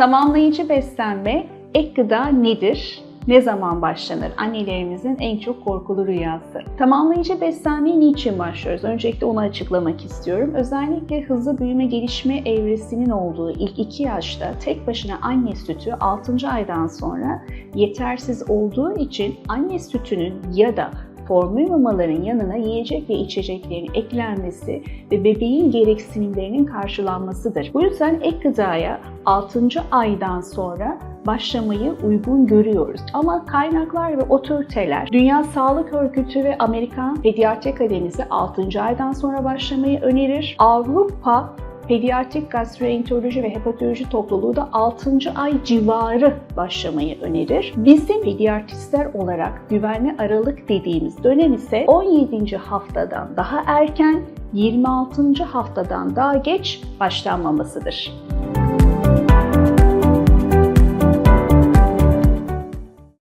Tamamlayıcı beslenme ek gıda nedir? Ne zaman başlanır? Annelerimizin en çok korkulu rüyası. Tamamlayıcı beslenmeye niçin başlıyoruz? Öncelikle onu açıklamak istiyorum. Özellikle hızlı büyüme gelişme evresinin olduğu ilk 2 yaşta tek başına anne sütü 6. aydan sonra yetersiz olduğu için anne sütünün ya da formül mamaların yanına yiyecek ve içeceklerin eklenmesi ve bebeğin gereksinimlerinin karşılanmasıdır. Bu yüzden ek gıdaya 6. aydan sonra başlamayı uygun görüyoruz. Ama kaynaklar ve otoriteler Dünya Sağlık Örgütü ve Amerikan Pediatri Akademisi 6. aydan sonra başlamayı önerir. Avrupa Pediatrik Gastroenteroloji ve Hepatoloji Topluluğu da 6. ay civarı başlamayı önerir. Bizim pediatristler olarak güvenli aralık dediğimiz dönem ise 17. haftadan daha erken, 26. haftadan daha geç başlanmamasıdır.